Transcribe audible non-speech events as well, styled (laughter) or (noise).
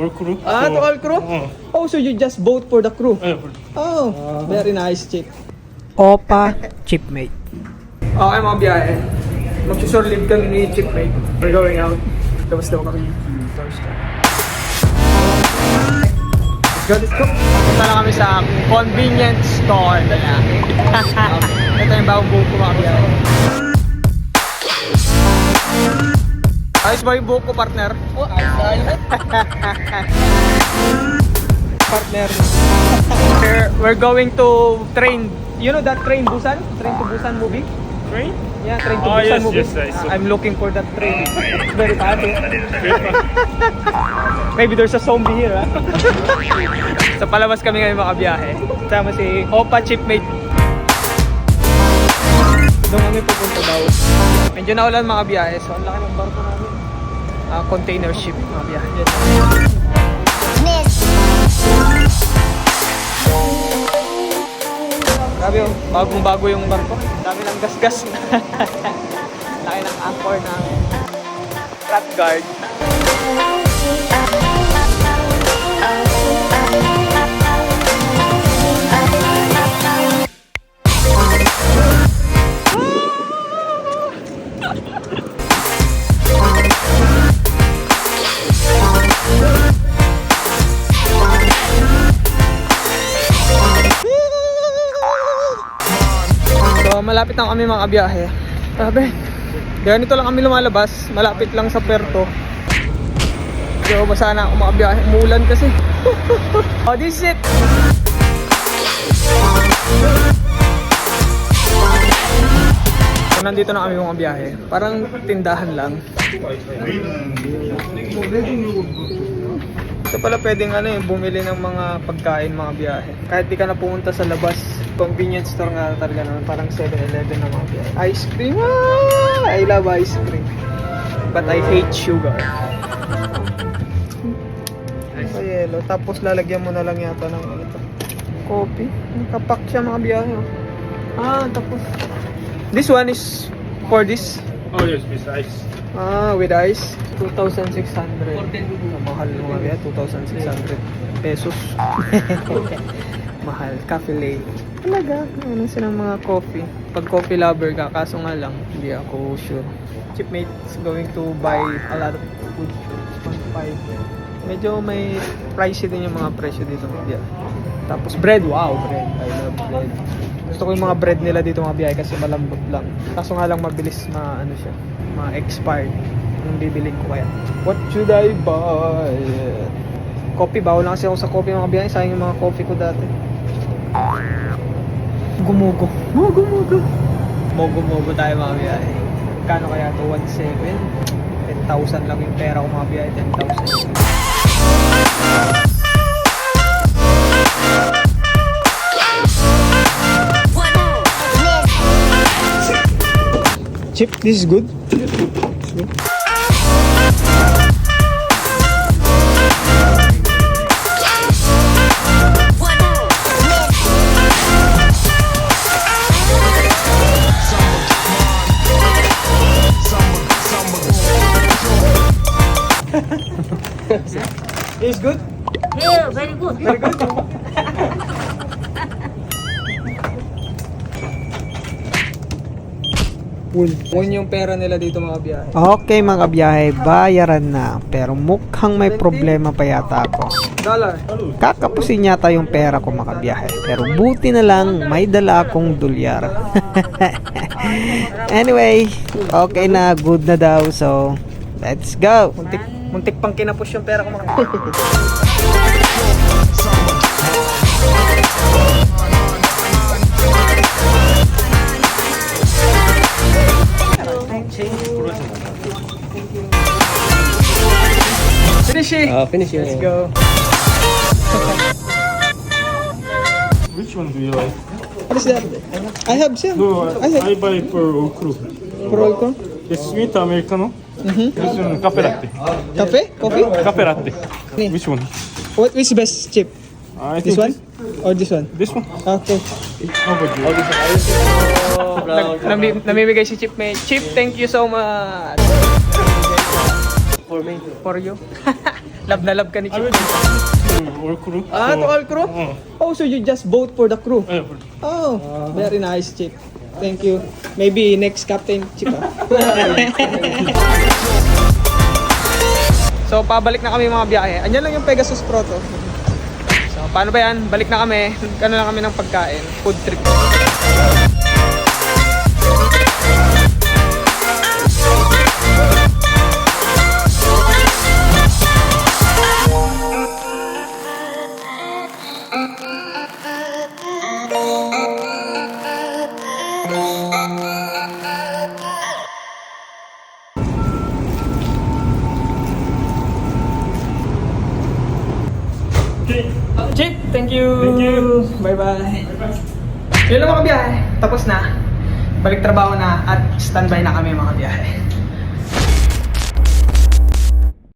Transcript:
all crew. Ah, so, to all crew? Oh. Oh, so you just vote for the crew? Yeah, Oh, very nice, chick. Opa Chipmate. Okay, mga biyahe. Mag-short leave kami ni Chipmate. We're going out. Tapos daw kami. Let's go, let's go. Punta na kami sa convenience store nila. (laughs) Ito yung bagong buhok ko mga biyahe. Ayos ba yung buhok ko, partner? Oh, ayos (laughs) partner. we're, we're going to train. You know that train Busan? Train to Busan movie? Train? Yeah, train to Oh, Busan yes, movie. yes, I saw. I'm looking for that train. (laughs) It's very fast. eh. (laughs) Maybe there's a zombie here, ha? sa palabas kami ngayon makabiyahe. Sama si Opa Chipmate. Doon kami pupunta daw. Medyo na ulan mga biyahe, so ang laki ng barko namin. Ah, container ship mga biyahe. Grabe oh, bagong bago yung barko. Dami ng gasgas. (laughs) laki ng anchor ng trap guard. Malapit na kami mga biyahe. Sabi, ganito lang kami lumalabas. Malapit lang sa Puerto. So, basa na ako mga biyahe. Kasi. (laughs) oh, this is it! So, nandito na kami mga biyahe. Parang tindahan lang. So pala pwedeng ano yung bumili ng mga pagkain, mga biyahe. Kahit di ka na pumunta sa labas, convenience store nga talaga naman, parang 7-Eleven na mga biyahe. Ice cream! Ah! I love ice cream. But I hate sugar. Ay, yelo. Tapos lalagyan mo na lang yata ng ano to. Coffee. Nakapak siya mga biyahe. oh. Ah, tapos. This one is for this. Oh, yes, Miss Ice. Ah, with ice, 2,600. Mahal mo nga 2,600 pesos. (laughs) Mahal. Cafe lane. Talaga, ano silang mga coffee. Pag coffee lover ka, kaso nga lang, hindi ako sure. Chipmate's going to buy a lot of food. 1.5. Medyo may pricey din yung mga presyo dito. Yeah. Tapos bread, wow, bread. I love bread. Gusto ko yung mga bread nila dito mga biyay kasi malambot lang. Kaso nga lang mabilis ma ano siya, ma-expired. Yung bibiling ko kaya. What should I buy? Coffee, bawal lang kasi ako sa coffee mga biyay. Sayang yung mga coffee ko dati. Gumugo. Mugo-mugo. Mogo-mogo tayo mga biyay. Kano kaya to? 1.7? 10,000 lang yung pera ko mga biyay. 10,000. Chip, this is good. (laughs) Is good. Yeah, very good. Very good. Wool yung pera nila dito mga biyahe. Okay mga biyahe, bayaran na. Pero mukhang may problema pa yata ako. Dollar. Kakapusin yata yung pera ko mga biyahe. Pero buti na lang, may dala akong dolyar. (laughs) anyway, okay na, good na daw. So, let's go. Muntik, muntik pang kinapos yung pera ko mga Finish it. Uh, finish Let's it. go. Which one do you like? What is that? I have some. No, I I, have I buy for crew. for ko. It's sweet Americano. This one, cafe latte. Cafe? Coffee? Cafe latte. Yeah. Which one? What is best chip? I This one or this one? This one. Okay. How about you? Nag, nami- namimigay si Chip may Chip, thank you so much. For me. For you. (laughs) Love na love ka ni Chip. to all crew. Ah, to all crew? Oh. Oh, so you just vote for the crew? Yeah, for- Oh, very nice, Chip. Thank you. Maybe next captain, Chip. ah. (laughs) so, pabalik na kami mga biyahe. Anyan lang yung Pegasus Proto. So, paano ba yan? Balik na kami. Gano'n lang kami ng pagkain. Food trip. Chip, thank you. Thank you. Bye-bye. Yun lang mga biyahe. Tapos na. Balik trabaho na at standby na kami mga biyahe.